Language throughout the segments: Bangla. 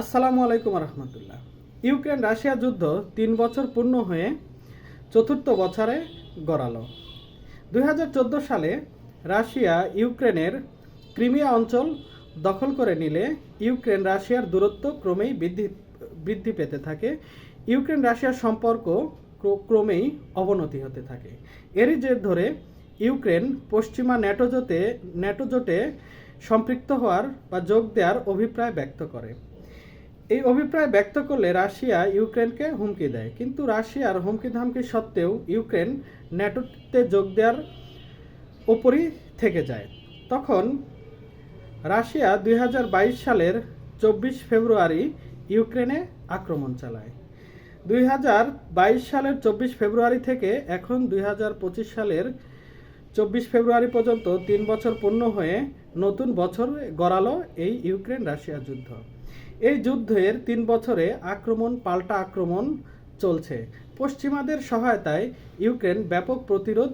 আসসালামু আলাইকুম রহমতুল্লাহ ইউক্রেন রাশিয়া যুদ্ধ তিন বছর পূর্ণ হয়ে চতুর্থ বছরে গড়ালো। দুই হাজার চোদ্দ সালে রাশিয়া ইউক্রেনের ক্রিমিয়া অঞ্চল দখল করে নিলে ইউক্রেন রাশিয়ার দূরত্ব ক্রমেই বৃদ্ধি বৃদ্ধি পেতে থাকে। ইউক্রেন রাশিয়ার সম্পর্ক ক্রমেই অবনতি হতে থাকে। এরই জের ধরে ইউক্রেন পশ্চিমা ন্যাটোজোটে ন্যাটোজোটে সম্পৃক্ত হওয়ার বা যোগ দেওয়ার অভিপ্রায় ব্যক্ত করে। এই অভিপ্রায় ব্যক্ত করলে রাশিয়া ইউক্রেনকে হুমকি দেয়। কিন্তু রাশিয়ার হুমকি ধামকি সত্ত্বেও ইউক্রেন ন্যাটোতে যোগ দেওয়ার ওপরই থেকে যায়। তখন রাশিয়া দুই হাজার বাইশ সালের চব্বিশ ফেব্রুয়ারি ইউক্রেনে আক্রমণ চালায়। দুই হাজার বাইশ সালের চব্বিশ ফেব্রুয়ারি থেকে এখন দুই হাজার পঁচিশ সালের চব্বিশ ফেব্রুয়ারি পর্যন্ত তিন বছর পূর্ণ হয়ে নতুন বছর গড়ালো এই ইউক্রেন রাশিয়া যুদ্ধ। এই যুদ্ধের তিন বছরে আক্রমণ, পাল্টা আক্রমণ চলছে। পশ্চিমাদের সহায়তায় ইউক্রেন ব্যাপক প্রতিরোধ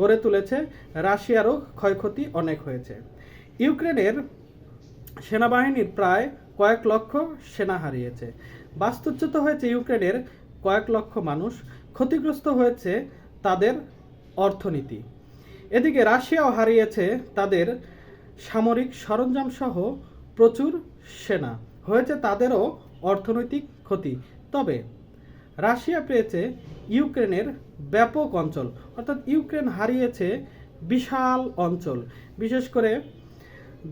গড়ে তুলেছে। রাশিয়ারও ক্ষয়ক্ষতি অনেক হয়েছে। ইউক্রেনের সেনাবাহিনীর প্রায় কয়েক লক্ষ সেনা হারিয়েছে। বাস্তুচ্যুত হয়েছে ইউক্রেনের কয়েক লক্ষ মানুষ। ক্ষতিগ্রস্ত হয়েছে তাদের অর্থনীতি। এদিকে রাশিয়াও হারিয়েছে তাদের সামরিক সরঞ্জাম সহ প্রচুর সেনা। হয়েছে তাদেরও অর্থনৈতিক ক্ষতি। তবে রাশিয়া পেয়েছে ইউক্রেনের ব্যাপক অঞ্চল, অর্থাৎ ইউক্রেন হারিয়েছে বিশাল অঞ্চল। বিশেষ করে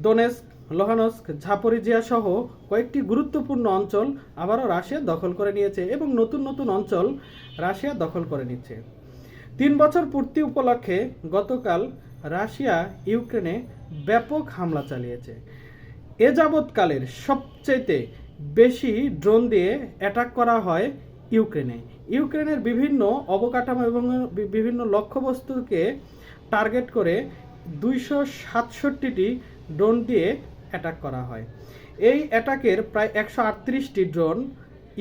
দোনেস্ক, লোহানস্ক, ঝাপরিজিয়া সহ কয়েকটি গুরুত্বপূর্ণ অঞ্চল আবারও রাশিয়া দখল করে নিয়েছে এবং নতুন নতুন অঞ্চল রাশিয়া দখল করে নিচ্ছে। তিন বছর পূর্তি উপলক্ষে গতকাল রাশিয়া ইউক্রেনে ব্যাপক হামলা চালিয়েছে। এ যাবৎকালের সবচেয়ে বেশি ড্রোন দিয়ে অ্যাটাক করা হয় ইউক্রেনে। ইউক্রেনের বিভিন্ন অবকাঠামো এবং বিভিন্ন লক্ষ্যবস্তুকে টার্গেট করে দুইশো সাতষট্টিটি ড্রোন দিয়ে অ্যাটাক করা হয়। এই অ্যাটাকের প্রায় একশো আটত্রিশটি ড্রোন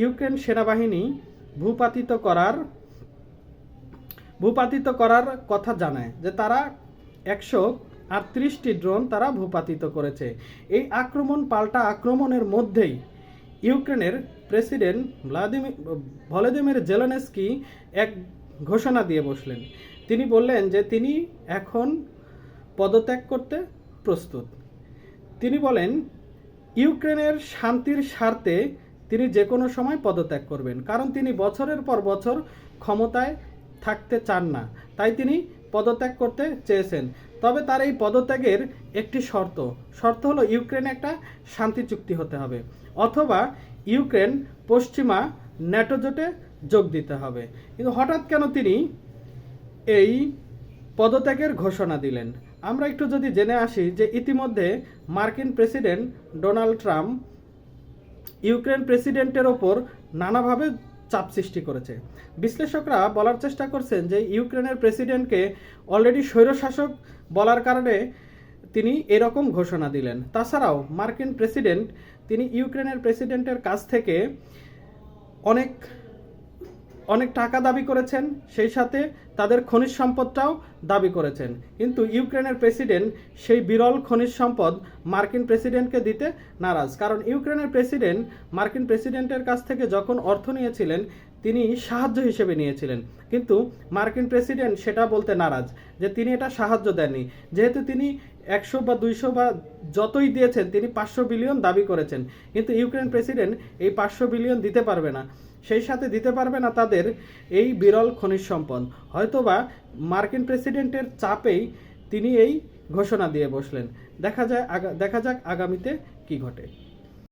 ইউক্রেন সেনাবাহিনী ভূপাতিত করার ভূপাতিত করার কথা জানায় যে তারা একশো আটত্রিশটি ড্রোন তারা ভূপাতিত করেছে। এই আক্রমণ পাল্টা আক্রমণের মধ্যেই ইউক্রেনের প্রেসিডেন্ট ভ্লাদিমির ভলোদিমির জেলেনস্কি এক ঘোষণা দিয়ে বসলেন। তিনি বললেন যে তিনি এখন পদত্যাগ করতে প্রস্তুত। তিনি বলেন, ইউক্রেনের শান্তির স্বার্থে তিনি যে কোনো সময় পদত্যাগ করবেন। কারণ তিনি বছরের পর বছর ক্ষমতায় থাকতে চান না। তাই তিনি পদত্যাগ করতে চেয়েছেন। তবে তার এই পদত্যাগের একটি শর্ত। শর্ত হলো ইউক্রেনে একটা শান্তি চুক্তি হতে হবে, অথবা ইউক্রেন পশ্চিমা ন্যাটো জোটে যোগ দিতে হবে। কিন্তু হঠাৎ কেন তিনি এই পদত্যাগের ঘোষণা দিলেন? আমরা একটু যদি জেনে আসি যে ইতিমধ্যে মার্কিন প্রেসিডেন্ট ডোনাল্ড ট্রাম্প ইউক্রেন প্রেসিডেন্টের ওপর নানাভাবে চাপ সৃষ্টি করেছে। বিশ্লেষকরা বলার চেষ্টা করছেন যে ইউক্রেনের প্রেসিডেন্টকে অলরেডি স্বৈরশাসক বলার কারণে তিনি এরকম ঘোষণা দিলেন। তাছাড়াও মার্কিন প্রেসিডেন্ট, তিনি ইউক্রেনের প্রেসিডেন্টের কাছ থেকে অনেক অনেক টাকা দাবি করেছেন, সেই সাথে তাদের খনিজ সম্পদটাও দাবি করেছেন। কিন্তু ইউক্রেনের প্রেসিডেন্ট সেই বিরল খনিজ সম্পদ মার্কিন প্রেসিডেন্টকে দিতে নারাজ। কারণ ইউক্রেনের প্রেসিডেন্ট মার্কিন প্রেসিডেন্টের কাছ থেকে যখন অর্থ নিয়েছিলেন তিনি সাহায্য হিসেবে নিয়েছিলেন। কিন্তু মার্কিন প্রেসিডেন্ট সেটা বলতে নারাজ যে তিনি এটা সাহায্য দেননি। যেহেতু তিনি একশো বা দুইশো বা যতই দিয়েছেন, তিনি পাঁচশো বিলিয়ন দাবি করেছেন। কিন্তু ইউক্রেন প্রেসিডেন্ট এই পাঁচশো বিলিয়ন দিতে পারবে না। সেই সাথে দিতে পারবে না তাদের এই বিরল খনিজ সম্পদ। হয়তোবা মার্কিন প্রেসিডেন্টের চাপেই তিনি এই ঘোষণা দিয়ে বসলেন। দেখা যায় দেখা যাক আগামীতে কি ঘটে।